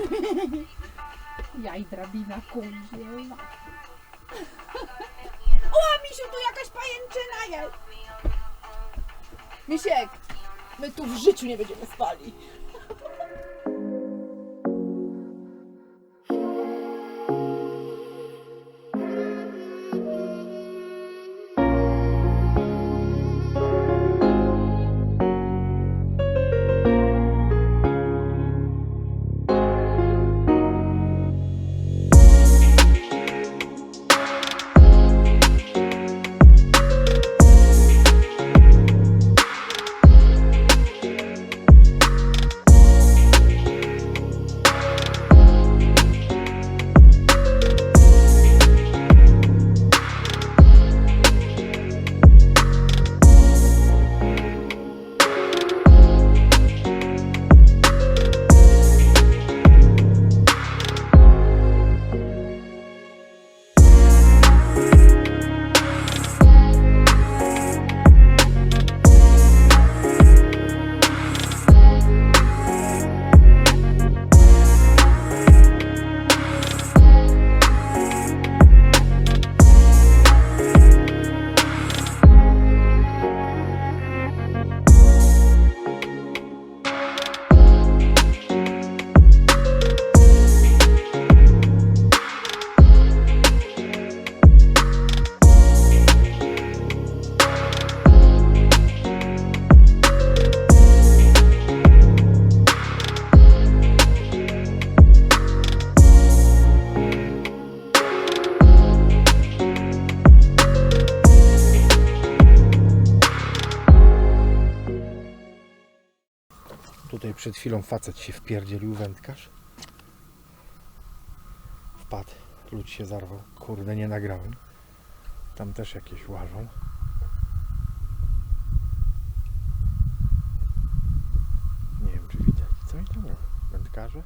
Ja i drabina kądziela. O, misiu, tu jakaś pajęczyna jest. Misiek, my tu w życiu nie będziemy spali. Tutaj przed chwilą facet się wpierdzielił wędkarz. Wpadł, lód się zarwał. Kurde, nie nagrałem. Tam też jakieś łażą. Nie wiem, czy widać. Co oni tam robią? Wędkarze?